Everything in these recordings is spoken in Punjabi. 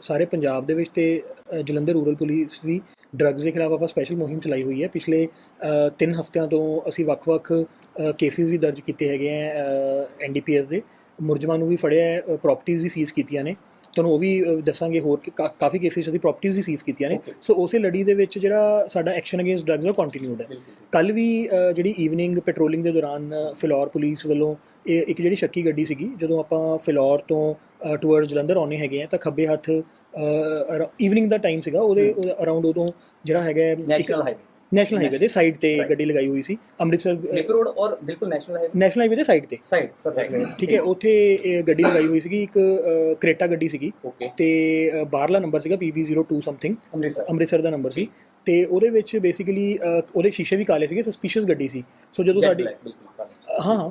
ਸਾਰੇ ਪੰਜਾਬ ਦੇ ਵਿੱਚ ਤੇ ਜਲੰਧਰ ਰੂਰਲ ਪੁਲਿਸ ਵੀ ਡਰੱਗਸ ਦੇ ਖਿਲਾਫ ਆਪਾਂ ਸਪੈਸ਼ਲ ਮੁਹਿੰਮ ਚਲਾਈ ਹੋਈ ਹੈ। ਪਿਛਲੇ 3 ਹਫ਼ਤਿਆਂ ਤੋਂ ਅਸੀਂ ਵੱਖ-ਵੱਖ ਕੇਸਿਸ ਵੀ ਦਰਜ ਕੀਤੇ ਹੈਗੇ ਆ ਐਨਡੀਪੀਐਸ ਦੇ। ਮੁਰਜਮਾਂ ਨੂੰ ਵੀ ਫੜਿਆ ਹੈ ਪ੍ਰਾਪਰਟੀਆਂ ਵੀ ਸੀਜ਼ ਕੀਤੀਆਂ ਨੇ। ਤੁਹਾਨੂੰ ਉਹ ਵੀ ਦੱਸਾਂਗੇ ਹੋਰ ਕਿ ਕਾਫੀ ਕੇਸਿਸ ਦੀ ਪ੍ਰਾਪਰਟੀਆਂ ਵੀ ਸੀਜ਼ ਕੀਤੀਆਂ ਨੇ. ਸੋ ਉਸੇ ਲੜੀ ਦੇ ਵਿੱਚ ਜਿਹੜਾ ਸਾਡਾ ਐਕਸ਼ਨ ਅਗੇਂਸਟ ਡਰੱਗਸ ਉਹ ਕੰਟੀਨਿਊਡ ਹੈ। ਕੱਲ ਵੀ ਜਿਹੜੀ ਈਵਨਿੰਗ ਪੈਟਰੋਲਿੰਗ ਦੇ ਦੌਰਾਨ ਫਿਲੌਰ ਪੁਲਿਸ ਵੱਲੋਂ ਇੱਕ ਜਿਹੜੀ ਸ਼ੱਕੀ ਗੱਡੀ ਸੀਗੀ ਜਦੋਂ ਆਪਾਂ ਫਿਲੌਰ ਤੋਂ ਟੁਵਰਡ ਜਲੰਧਰ ਆਉਣੇ ਹੈਗੇ ਆ ਤਾਂ ਖੱਬੇ ਹੱਥ ਈਵਨਿੰਗ ਦਾ ਟਾਈਮ ਸੀਗਾ ਉਹਦੇ ਅਰਾਊਂਡ ਉਦੋਂ ਜਿਹੜਾ ਹੈਗਾ ਨੈਸ਼ਨਲ ਹਾਈਵੇ ਨੈਸ਼ਨਲ ਹਾਈਵੇ ਦੇ ਸਾਈਡ ਤੇ. ਗੱਡੀ ਲਗਾਈ ਹੋਈ ਸੀ ਅੰਮ੍ਰਿਤਸਰ ਸਲਿਪ ਰੋਡ ਔਰ ਬਿਲਕੁਲ ਨੈਸ਼ਨਲ ਹਾਈਵੇ ਨੈਸ਼ਨਲ ਹਾਈਵੇ ਦੇ ਸਾਈਡ ਤੇ। ਸਾਈਡ ਸਰ ਠੀਕ ਹੈ ਉੱਥੇ ਗੱਡੀ ਲਗਾਈ ਹੋਈ ਸੀਗੀ ਇੱਕ ਕ੍ਰੇਟਾ ਗੱਡੀ ਸੀਗੀ। ਤੇ ਬਾਹਰਲਾ ਨੰਬਰ ਸੀਗਾ PB02 ਸਮਥਿੰਗ ਅੰਮ੍ਰਿਤਸਰ। ਦਾ ਨੰਬਰ ਸੀ। ਤੇ ਉਹਦੇ ਵਿੱਚ ਬੇਸਿਕਲੀ ਉਹਦੇ ਸ਼ੀਸ਼ੇ ਵੀ ਕਾਲੇ ਸੀਗੇ ਸਸਪੀਸ਼ੀਅਸ ਗੱਡੀ ਸੀ। ਸੋ ਜਦੋਂ ਸਾਡੀ ਹਾਂ।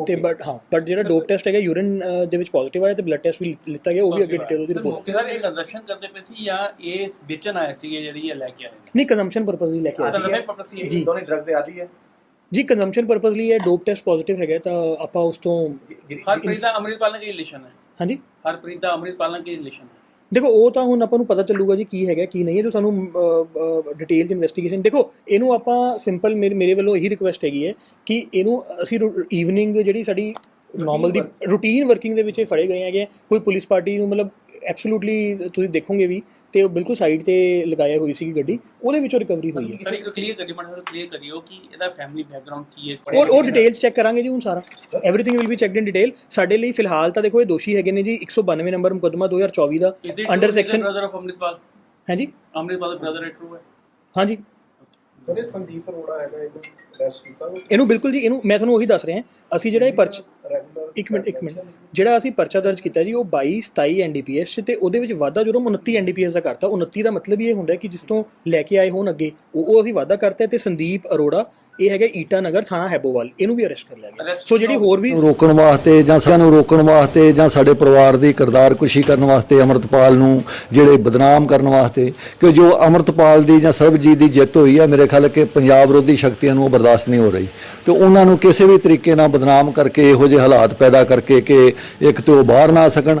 ਤੇ. ਬਟ ਹਾਂ ਬਟ ਜਿਹੜਾ ਡੋਪ ਟੈਸਟ ਹੈਗਾ ਯੂਰਿਨ ਦੇ ਵਿੱਚ ਪੋਜ਼ਿਟਿਵ ਆਇਆ ਤੇ ਬਲੱਡ ਟੈਸਟ ਵੀ ਲਿੱਤਾ ਗਿਆ ਉਹ ਵੀ ਅੱਗੇ ਡਿਟੇਲ ਉਹਦੀ ਰਿਪੋਰਟ ਦਾ ਇਹ ਕੰਜ਼ੰਪਸ਼ਨ ਕਰਦੇ ਪਏ ਸੀ ਜਾਂ ਇਹ ਵੇਚਣ ਆਏ ਸੀਗੇ ਜਿਹੜੀ ਇਹ ਲੈ ਕੇ ਆਏ ਨਹੀਂ ਕੰਜ਼ੰਪਸ਼ਨ ਪਰਪਸ ਲਈ ਲੈ ਕੇ ਆਏ ਜੀ। ਦੋਨੇ ਡਰੱਗਸ ਦੇ ਆਦੀ ਹੈ? ਜੀ ਕੰਜ਼ੰਪਸ਼ਨ ਪਰਪਸ ਲਈ ਇਹ ਡੋਪ ਟੈਸਟ ਪੋਜ਼ਿਟਿਵ ਹੈਗਾ ਤਾਂ ਆਪਾਂ ਉਸ ਤੋਂ ਹਰਪ੍ਰੀਤ ਦਾ ਅੰਮ੍ਰਿਤਪਾਲ ਨਾਲ ਕੀ ਰਿਲੇਸ਼ਨ ਹੈ? ਹਾਂਜੀ? ਹਰਪ੍ਰੀਤ ਦਾ ਅੰਮ੍ਰਿਤਪਾਲ ਨਾਲ ਕੀ ਰਿਲੇਸ਼ਨ ਹੈ? ਦੇਖੋ ਉਹ ਤਾਂ ਹੁਣ ਆਪਾਂ ਨੂੰ ਪਤਾ ਚੱਲੂਗਾ ਜੀ ਕੀ ਹੈਗਾ ਕੀ ਨਹੀਂ ਹੈ ਜੋ ਸਾਨੂੰ ਡਿਟੇਲ ਚ ਇਨਵੈਸਟੀਗੇਸ਼ਨ ਦੇਖੋ ਇਹਨੂੰ ਆਪਾਂ ਸਿੰਪਲ ਮੇਰੇ ਵੱਲੋਂ ਇਹੀ ਰਿਕੁਐਸਟ ਹੈਗੀ ਹੈ ਕਿ ਇਹਨੂੰ ਅਸੀਂ ਈਵਨਿੰਗ ਜਿਹੜੀ ਸਾਡੀ ਨਾਰਮਲ ਦੀ ਰੂਟੀਨ ਵਰਕਿੰਗ ਦੇ ਵਿੱਚ ਫੜੇ ਗਏ ਹੈਗੇ ਕੋਈ ਪੁਲਿਸ ਪਾਰਟੀ ਨੂੰ ਮਤਲਬ ਐਬਸੋਲੂਟਲੀ ਤੁਸੀਂ ਦੇਖੋਗੇ ਵੀ ਤੇ ਉਹ ਬਿਲਕੁਲ ਸਾਈਡ ਤੇ ਲਗਾਇਆ ਹੋਈ ਸੀ ਗੱਡੀ ਉਹਦੇ ਵਿੱਚੋਂ ਰਿਕਵਰੀ ਹੋਈ ਹੈ। ਸਰ ਇੱਕ ਕਲੀਅਰ ਕਰੀ ਮੈਨੂੰ ਕਲੀਅਰ ਕਰਿਓ ਕਿ ਇਹਦਾ ਫੈਮਿਲੀ ਬੈਕਗ੍ਰਾਉਂਡ ਕੀ ਹੈ ਉਹ ਉਹ ਡਿਟੇਲਸ ਚੈੱਕ ਕਰਾਂਗੇ ਜੀ ਹੁਣ ਸਾਰਾ। Everything will be checked in detail ਸਾਡੇ ਲਈ ਫਿਲਹਾਲ ਤਾਂ ਦੇਖੋ ਇਹ ਦੋਸ਼ੀ ਹੈਗੇ ਨੇ ਜੀ 192 ਨੰਬਰ ਮੁਕੱਦਮਾ 2024 ਦਾ। Under section brother of Amritpal ਹਾਂਜੀ? ਅੰਮ੍ਰਿਤਪਾਲ ਦਾ ਬ੍ਰਦਰ ਹੈ ਟਰੂ ਹੈ ਹਾਂਜੀ। ਸਰ ਇਹ ਸੰਦੀਪ ਅਰੋੜਾ ਹੈਗਾ ਇਹਨੂੰ ਅਰੈਸਟ ਕੀਤਾ। ਇਹਨੂੰ ਬਿਲਕੁਲ ਜੀ ਇਹਨੂੰ ਮੈਂ ਤੁਹਾਨੂੰ ਉਹੀ ਦੱਸ ਰਿਹਾ ਅਸੀਂ ਜਿਹੜਾ ਇਹ ਪਰਚ ਇੱਕ ਮਿੰਟ ਇੱਕ ਮਿੰਟ। ਜਿਹੜਾ ਅਸੀਂ ਪਰਚਾ ਦਰਜ ਕੀਤਾ ਜੀ, ਉਹ 22 27 ਐਨਡੀਪੀਐਸ ਤੇ ਉਹਦੇ ਵਿੱਚ ਵਾਧਾ ਜਦੋਂ 29 ਐਨਡੀਪੀਐਸ ਦਾ ਕਰਤਾ 29 ਦਾ ਮਤਲਬ ਇਹ ਹੁੰਦਾ ਕਿ ਜਿਸ ਤੋਂ ਲੈ ਕੇ ਆਏ ਹੋਣ ਅੱਗੇ, ਉਹ ਉਹ ਅਸੀਂ ਵਾਧਾ ਕਰਤਾ ਤੇ ਸੰਦੀਪ ਅਰੋੜਾ ਇਹ ਹੈਗਾ ਈਟਾ ਨਗਰ ਥਾਣਾ ਹੈਬੋਵਾਲ ਇਹਨੂੰ ਵੀ ਅਰੈਸਟ ਕਰ ਲਿਆ ਗਿਆ। ਸੋ ਜਿਹੜੀ ਹੋਰ ਵੀ ਰੋਕਣ ਵਾਸਤੇ ਜਾਂ ਸਾਰਿਆਂ ਨੂੰ ਰੋਕਣ ਵਾਸਤੇ ਜਾਂ ਸਾਡੇ ਪਰਿਵਾਰ ਦੀ ਕਿਰਦਾਰ ਕੁਸ਼ੀ ਕਰਨ ਵਾਸਤੇ ਅਮਰਤਪਾਲ ਨੂੰ ਜਿਹੜੇ ਬਦਨਾਮ ਕਰਨ ਵਾਸਤੇ ਕਿ ਜੋ ਅਮਰਤਪਾਲ ਦੀ ਜਾਂ ਸਰਬਜੀਤ ਦੀ ਜਿੱਤ ਹੋਈ ਹੈ ਮੇਰੇ ਖਿਆਲ ਕਿ ਪੰਜਾਬ ਵਿਰੋਧੀ ਸ਼ਕਤੀਆਂ ਨੂੰ ਉਹ ਬਰਦਾਸ਼ਤ ਨਹੀਂ ਹੋ ਰਹੀ। ਤੇ ਉਹਨਾਂ ਨੂੰ ਕਿਸੇ ਵੀ ਤਰੀਕੇ ਨਾਲ ਬਦਨਾਮ ਕਰਕੇ ਇਹੋ ਜਿਹੇ ਹਾਲਾਤ ਪੈਦਾ ਕਰਕੇ ਕਿ ਇੱਕ ਤੇ ਉਹ ਬਾਹਰ ਨਾ ਆ ਸਕਣ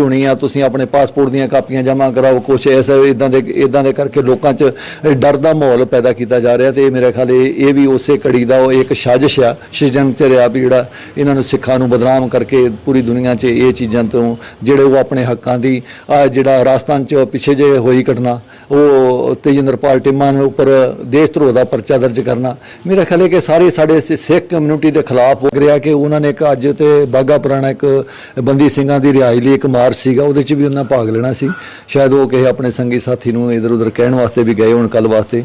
ਹੋਣੀ ਆ, ਤੁਸੀਂ ਆਪਣੇ ਪਾਸਪੋਰਟ ਦੀਆਂ ਕਾਪੀਆਂ ਜਮ੍ਹਾਂ ਕਰਾਓ, ਕੁਛ ਐਸੇ ਇਦਾਂ ਦੇ ਇਦਾਂ ਦੇ ਕਰਕੇ ਲੋਕਾਂ 'ਚ ਡਰ ਦਾ ਮਾਹੌਲ ਪੈਦਾ ਕੀਤਾ ਜਾ ਰਿਹਾ ਤੇ ਇਹ ਮੇਰੇ ਖਿਆਲ ਇਹ ਵੀ ਉਸੇ ਕੜੀ ਦਾ ਉਹ ਇੱਕ ਸਾਜ਼ਿਸ਼ ਆ ਸ਼ਿਜਨ ਰਿਹਾ ਵੀ ਜਿਹੜਾ ਇਹਨਾਂ ਨੂੰ ਸਿੱਖਾਂ ਨੂੰ ਬਦਨਾਮ ਕਰਕੇ ਪੂਰੀ ਦੁਨੀਆ 'ਚ ਇਹ ਚੀਜ਼ਾਂ ਤੋਂ ਜਿਹੜੇ ਉਹ ਆਪਣੇ ਹੱਕਾਂ ਦੀ, ਆ ਜਿਹੜਾ ਰਾਜਸਥਾਨ 'ਚ ਪਿੱਛੇ ਜੇ ਹੋਈ ਘਟਨਾ, ਉਹ ਤੇਜਿੰਦਰਪਾਲ ਟਿੰਮਾ ਦੇ ਉੱਪਰ ਦੇਸ਼ ਧਰੋਹ ਦਾ ਪਰਚਾ ਦਰਜ ਕਰਨਾ। ਮੇਰਾ ਖਿਆਲ ਹੈ ਕਿ ਸਾਰੇ ਸਾਡੇ ਸਿ- ਸਿੱਖ ਕਮਿਊਨਿਟੀ ਦੇ ਖਿਲਾਫ ਹੋ ਰਿਹਾ ਕਿ ਉਹਨਾਂ ਨੇ ਇੱਕ ਅੱਜ ਤੇ ਬਾਗਾ ਪੁਰਾਣਾ ਇੱਕ ਬੰਦੀ ਸਿੰਘਾਂ ਦੀ ਰਿਹਾਈ ਲਈ ਇੱਕ ਮਾਰ ਮਾਰਚ ਸੀਗਾ, ਉਹਦੇ 'ਚ ਵੀ ਉਹਨਾਂ ਭਾਗ ਲੈਣਾ ਸੀ। ਸ਼ਾਇਦ ਉਹ ਕਿਸੇ ਆਪਣੇ ਸੰਗੀ ਸਾਥੀ ਨੂੰ ਇਧਰ ਉਧਰ ਕਹਿਣ ਵਾਸਤੇ ਵੀ ਗਏ ਹੋਣ ਕੱਲ ਵਾਸਤੇ।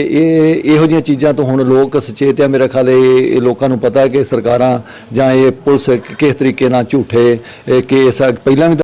ਇਹ ਇਹੋ ਜਿਹੀਆਂ ਚੀਜ਼ਾਂ ਤੋਂ ਹੁਣ ਲੋਕ ਸੁਚੇਤ ਆ। ਮੇਰੇ ਖਿਆਲ ਇਹ ਲੋਕਾਂ ਨੂੰ ਪਤਾ ਕਿ ਸਰਕਾਰਾਂ ਜਾਂ ਇਹ ਪੁਲਿਸ ਕਿਸ ਤਰੀਕੇ ਨਾਲ ਝੂਠੇ ਕੇਸ ਪਹਿਲਾਂ ਵੀ